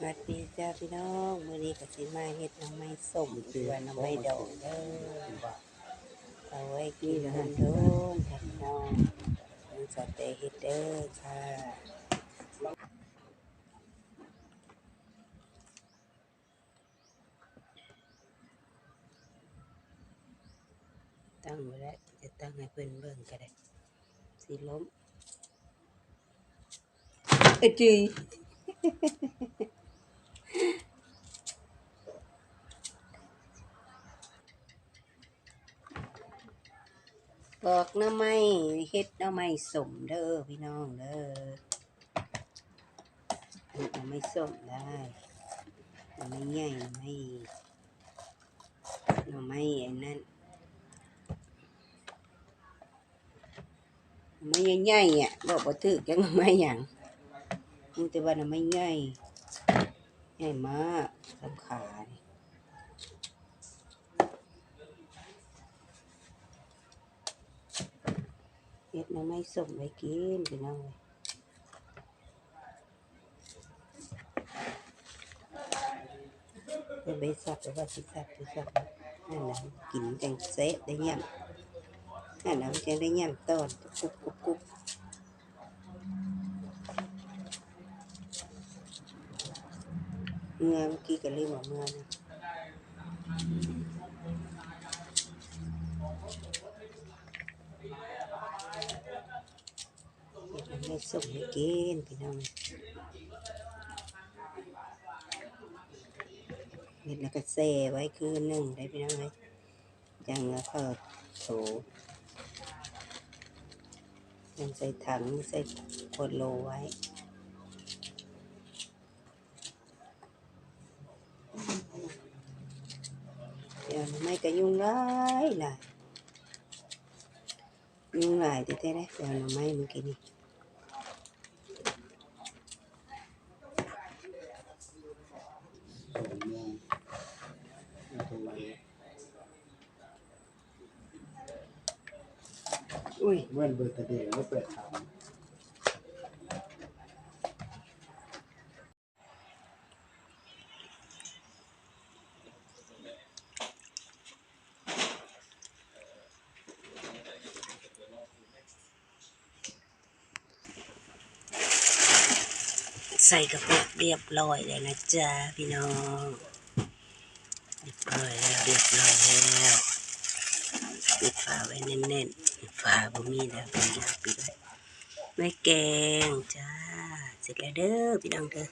สวัสดีจ้าพี่น้องมื้อนี้ก็สิมาเฮ็ดน้ำไม้ส้มหรือว่าน้ำไม้ดอกเด้อเอาไว้กินกันโดนๆค่ะพี่น้องมันจะแต่เฮ็ดเด้อค่ะตั้งไว้แล้วจะตั้งให้เพิ่อนเบิ่งก็ได้สิล้มเอ้ยจี บ อกหน้ำไม้เฮ็ดหน้ำไม้สมเด้อพี่น้องเด้อหน้ำไม้สมได้หน้ำไม้ใหญ่หน้ำไม้หน้ำไม้ไอ้นั่นหน้ำไม้ใหญ่ๆอะบอกบ่าถูกจังหน้ำไม้หยังมีแต่ว่าหน้ำไม้ใหญ่ใหญ่มากสำขานี่ เฮ็ดน้ำไม้ส้มไว้กินพี่น้องเลยเป็นใบสับหรือว่าสิสับสิสับนั่นน่ะกินจังเซะได้ย่ำนั่นน่ะจังได้ย่ำตอนกุบกุบกุบเมื่อเมื่อกี้ก็ลืมบอกเมื่อนะ เฮ็ดหน้ำไม้ส้มไว้กินพี่น้องเฮ็ดแล้วก็แช่ไว้คืนหนึ่งได้พี่น้องเลยจังแล้วก็โถยังใส่ถังใส่ขวดโลไว้เดี๋ยวไม่ก็ยุ่งหลายหลายยุ่งหลยแต่แต่ได้เดี๋ยวหน่อไม้เมื่อกี้นี่อุ้ยเว้นเบอร์ตะ เดียวแล้วเปิดถ ใส่กระปุกเรียบร้อยแล้วนะจ๊ะพี่น้อง เรียบร้อยแล้วเรียบร้อยแล้วปิดฝาไว้แน่นๆฝาบ่มีแล้วเป็นยาปิดไว้ไม่แกงจ้า เสร็จแล้วเด้อพี่น้องเด้อ